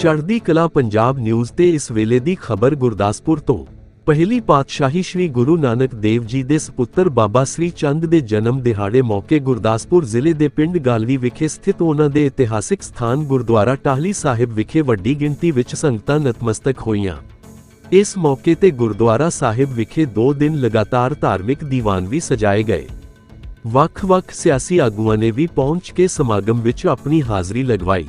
ਚੜ੍ਹਦੀ ਕਲਾ ਪੰਜਾਬ ਨਿਊਜ਼ ਤੇ ਇਸ ਵੇਲੇ ਦੀ ਖਬਰ ਗੁਰਦਾਸਪੁਰ ਤੋਂ। ਪਹਿਲੀ ਪਾਤਸ਼ਾਹੀ ਸ੍ਰੀ ਗੁਰੂ ਨਾਨਕ ਦੇਵ ਜੀ ਦੇ ਸੁਪੁੱਤਰ ਬਾਬਾ ਸ੍ਰੀ ਚੰਦ ਦੇ ਜਨਮ ਦਿਹਾੜੇ ਮੌਕੇ ਗੁਰਦਾਸਪੁਰ ਜ਼ਿਲ੍ਹੇ ਦੇ ਪਿੰਡ ਗਾਲਵੀ ਵਿਖੇ ਸਥਿਤ ਉਹਨਾਂ ਦੇ ਇਤਿਹਾਸਿਕ ਸਥਾਨ ਗੁਰਦੁਆਰਾ ਟਾਹਲੀ ਸਾਹਿਬ ਵਿਖੇ ਵੱਡੀ ਗਿਣਤੀ ਵਿੱਚ ਸੰਗਤਾਂ ਨਤਮਸਤਕ ਹੋਈਆਂ। ਇਸ ਮੌਕੇ ਤੇ ਗੁਰਦੁਆਰਾ ਸਾਹਿਬ ਵਿਖੇ 2 ਦਿਨ ਲਗਾਤਾਰ ਧਾਰਮਿਕ ਦੀਵਾਨ ਵੀ ਸਜਾਏ ਗਏ। ਵੱਖ-ਵੱਖ ਸਿਆਸੀ ਆਗੂਆਂ ਨੇ ਵੀ ਪਹੁੰਚ ਕੇ ਸਮਾਗਮ ਵਿੱਚ ਆਪਣੀ ਹਾਜ਼ਰੀ ਲਗਵਾਈ।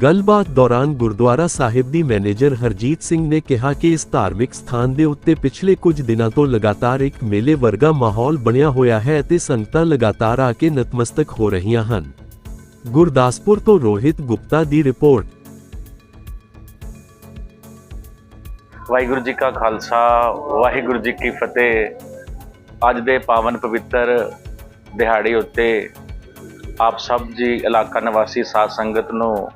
ਗੱਲਬਾਤ ਦੌਰਾਨ ਗੁਰਦੁਆਰਾ ਸਾਹਿਬ ਦੀ ਮੈਨੇਜਰ ਹਰਜੀਤ ਸਿੰਘ ਨੇ ਕਿਹਾ ਕਿ ਇਸ ਧਾਰਮਿਕ ਸਥਾਨ ਦੇ ਉੱਤੇ ਪਿਛਲੇ ਕੁਝ ਦਿਨਾਂ ਤੋਂ ਲਗਾਤਾਰ ਇੱਕ ਮੇਲੇ ਵਰਗਾ ਮਾਹੌਲ ਬਣਿਆ ਹੋਇਆ ਹੈ ਅਤੇ ਸੰਗਤਾਂ ਲਗਾਤਾਰ ਆ ਕੇ ਨਤਮਸਤਕ ਹੋ ਰਹੀਆਂ ਹਨ। ਗੁਰਦਾਸਪੁਰ ਤੋਂ ਰੋਹਿਤ ਗੁਪਤਾ ਦੀ ਰਿਪੋਰਟ। ਵਾਹਿਗੁਰੂ ਜੀ ਕਾ ਖਾਲਸਾ, ਵਾਹਿਗੁਰੂ ਜੀ ਕੀ ਫਤਿਹ। ਅੱਜ ਦੇ ਪਾਵਨ ਪਵਿੱਤਰ ਦਿਹਾੜੇ ਉੱਤੇ ਆਪ ਸਭ ਜੀ ਇਲਾਕਾ ਨਿਵਾਸੀ ਸਾਧ ਸੰਗਤ ਨੂੰ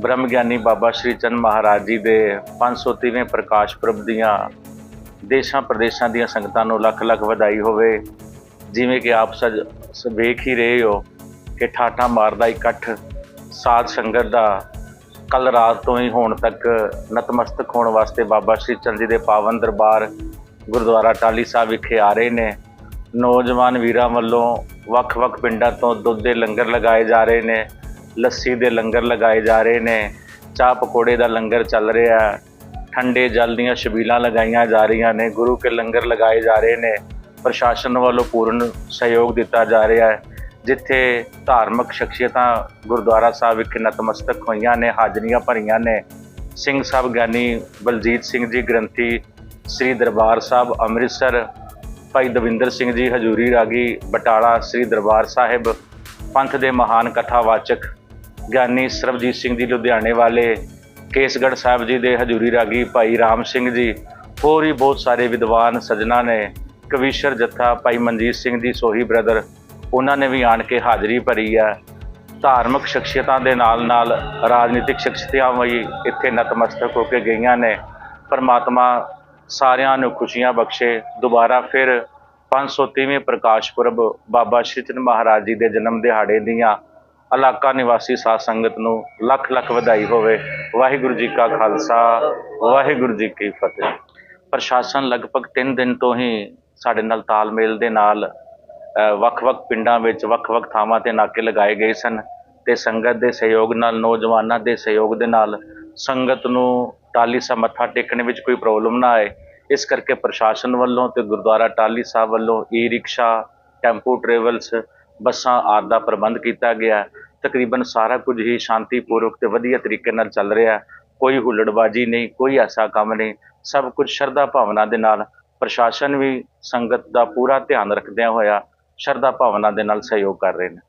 ਬ੍ਰਹਮ ਗਿਆਨੀ ਬਾਬਾ ਸ਼੍ਰੀ ਚੰਦ ਮਹਾਰਾਜ ਜੀ ਦੇ 530ਵੇਂ ਪ੍ਰਕਾਸ਼ ਪੁਰਬ ਦੀਆਂ ਦੇਸ਼ਾਂ ਪ੍ਰਦੇਸ਼ਾਂ ਦੀਆਂ ਸੰਗਤਾਂ ਨੂੰ ਲੱਖ ਲੱਖ ਵਧਾਈ ਹੋਵੇ। ਜਿਵੇਂ ਕਿ ਆਪ ਸਜ ਵੇਖ ਹੀ ਰਹੇ ਹੋ ਕਿ ਠਾਠਾ ਮਾਰਦਾ ਇਕੱਠ ਸਾਧ ਸੰਗਤ ਦਾ ਕੱਲ ਰਾਤ ਤੋਂ ਹੀ ਹੁਣ ਤੱਕ ਨਤਮਸਤਕ ਹੋਣ ਵਾਸਤੇ ਬਾਬਾ ਸ਼੍ਰੀ ਚੰਦ ਜੀ ਦੇ ਪਾਵਨ ਦਰਬਾਰ ਗੁਰਦੁਆਰਾ ਟਾਲੀ ਸਾਹਿਬ ਵਿਖੇ ਆ ਰਹੇ ਨੇ। ਨੌਜਵਾਨ ਵੀਰਾਂ ਵੱਲੋਂ ਵੱਖ-ਵੱਖ ਪਿੰਡਾਂ ਤੋਂ ਦੁੱਧ ਦੇ ਲੰਗਰ ਲਗਾਏ ਜਾ ਰਹੇ ਨੇ। ਲੱਸੀ ਦੇ ਲੰਗਰ ਲਗਾਏ ਜਾ ਰਹੇ ਨੇ, ਚਾਹ ਪਕੌੜੇ ਦਾ ਲੰਗਰ ਚੱਲ ਰਿਹਾ ਠੰਡੇ ਜਲ ਦੀਆਂ ਛਬੀਲਾਂ ਲਗਾਈਆਂ ਜਾ ਰਹੀਆਂ ਨੇ, ਗੁਰੂ ਕੇ ਲੰਗਰ ਲਗਾਏ ਜਾ ਰਹੇ ਨੇ, ਪ੍ਰਸ਼ਾਸਨ ਵੱਲੋਂ ਪੂਰਨ ਸਹਿਯੋਗ ਦਿੱਤਾ ਜਾ ਰਿਹਾ ਹੈ, ਜਿੱਥੇ ਧਾਰਮਿਕ ਸ਼ਖਸੀਅਤਾਂ ਗੁਰਦੁਆਰਾ ਸਾਹਿਬ ਵਿਖੇ ਨਤਮਸਤਕ ਹੋਈਆਂ ਨੇ, ਹਾਜ਼ਰੀਆਂ ਭਰੀਆਂ ਨੇ। ਸਿੰਘ ਸਾਹਿਬ ਗਿਆਨੀ ਬਲਜੀਤ ਸਿੰਘ ਜੀ ਗ੍ਰੰਥੀ, ਸ੍ਰੀ ਦਰਬਾਰ ਸਾਹਿਬ ਅੰਮ੍ਰਿਤਸਰ, ਭਾਈ ਦਵਿੰਦਰ ਸਿੰਘ ਜੀ ਹਜੂਰੀ ਰਾਗੀ ਬਟਾਲਾ, ਸ੍ਰੀ ਦਰਬਾਰ ਸਾਹਿਬ, ਪੰਥ ਦੇ ਮਹਾਨ ਕਥਾਵਾਚਕ ਗਿਆਨੀ ਸਰਬਜੀਤ ਸਿੰਘ ਜੀ ਲੁਧਿਆਣੇ ਵਾਲੇ, ਕੇਸਗੜ੍ਹ ਸਾਹਿਬ ਜੀ ਦੇ ਹਜੂਰੀ ਰਾਗੀ ਭਾਈ ਰਾਮ ਸਿੰਘ ਜੀ, ਹੋਰ ਵੀ ਬਹੁਤ ਸਾਰੇ ਵਿਦਵਾਨ ਸੱਜਣਾ ਨੇ, ਕਵੀਸ਼ਰ ਜੱਥਾ ਭਾਈ ਮਨਜੀਤ ਸਿੰਘ ਜੀ, ਸੋਹੀ ਬ੍ਰਦਰ, ਉਹਨਾਂ ਨੇ ਵੀ ਆਣ ਕੇ ਹਾਜ਼ਰੀ ਭਰੀ ਹੈ। ਧਾਰਮਿਕ ਸ਼ਖਸੀਅਤਾਂ ਦੇ ਨਾਲ ਨਾਲ ਰਾਜਨੀਤਿਕ ਸ਼ਖਸੀਅਤਾਂ ਵੀ ਇੱਥੇ ਨਤਮਸਤਕ ਹੋ ਕੇ ਗਈਆਂ ਨੇ। ਪਰਮਾਤਮਾ ਸਾਰਿਆਂ ਨੂੰ ਖੁਸ਼ੀਆਂ ਬਖਸ਼ੇ। ਦੁਬਾਰਾ ਫਿਰ 530ਵੇਂ ਪ੍ਰਕਾਸ਼ ਪੁਰਬ ਬਾਬਾ ਸ਼੍ਰੀ ਚੰਦ ਮਹਾਰਾਜ ਜੀ ਦੇ ਜਨਮ ਦਿਹਾੜੇ ਦੀਆਂ ਇਲਾਕਾ ਨਿਵਾਸੀ ਸਾਧ ਸੰਗਤ ਨੂੰ ਲੱਖ ਲੱਖ ਵਧਾਈ ਹੋਵੇ। ਵਾਹਿਗੁਰੂ ਜੀ ਕਾ ਖਾਲਸਾ, ਵਾਹਿਗੁਰੂ ਜੀ ਕੀ ਫਤਿਹ। ਪ੍ਰਸ਼ਾਸਨ ਲਗਭਗ 3 ਦਿਨ ਤੋਂ ਹੀ ਸਾਡੇ ਨਾਲ ਤਾਲਮੇਲ ਦੇ ਨਾਲ ਵੱਖ-ਵੱਖ ਪਿੰਡਾਂ ਵਿੱਚ ਵੱਖ-ਵੱਖ ਥਾਵਾਂ ਤੇ ਨਾਕੇ ਲਗਾਏ ਗਏ ਸਨ ਤੇ ਸੰਗਤ ਦੇ ਸਹਿਯੋਗ ਨਾਲ, ਨੌਜਵਾਨਾਂ ਦੇ ਸਹਿਯੋਗ ਦੇ ਨਾਲ ਸੰਗਤ ਨੂੰ ਟਾਲੀ ਸਾਹਿਬ ਮੱਥਾ ਟੇਕਣ ਵਿੱਚ ਕੋਈ ਪ੍ਰੋਬਲਮ ਨਾ ਆਏ। ਇਸ ਕਰਕੇ ਪ੍ਰਸ਼ਾਸਨ ਵੱਲੋਂ ਤੇ ਗੁਰਦੁਆਰਾ ਟਾਲੀ ਸਾਹਿਬ ਵੱਲੋਂ ਈ ਰਿਕਸ਼ਾ ਟੈਂਪੂ, ਟਰੈਵਲਸ ਬੱਸਾਂ ਆਦਿ ਦਾ ਪ੍ਰਬੰਧ ਕੀਤਾ ਗਿਆ ਤਕਰੀਬਨ ਸਾਰਾ ਕੁਝ ਹੀ ਸ਼ਾਂਤੀਪੂਰਵਕ ਤੇ ਵਧੀਆ ਤਰੀਕੇ ਨਾਲ ਚੱਲ ਰਿਹਾ ਕੋਈ ਹੁੱਲੜਬਾਜੀ ਨਹੀਂ, ਕੋਈ ਐਸਾ ਕੰਮ ਨਹੀਂ। ਸਭ ਕੁਝ ਸ਼ਰਧਾ ਭਾਵਨਾ ਦੇ ਨਾਲ ਪ੍ਰਸ਼ਾਸਨ ਵੀ ਸੰਗਤ ਦਾ ਪੂਰਾ ਧਿਆਨ ਰੱਖਦਿਆਂ ਹੋਇਆ ਸ਼ਰਧਾ ਭਾਵਨਾ ਦੇ ਨਾਲ ਸਹਿਯੋਗ ਕਰ ਰਹੇ ਨੇ।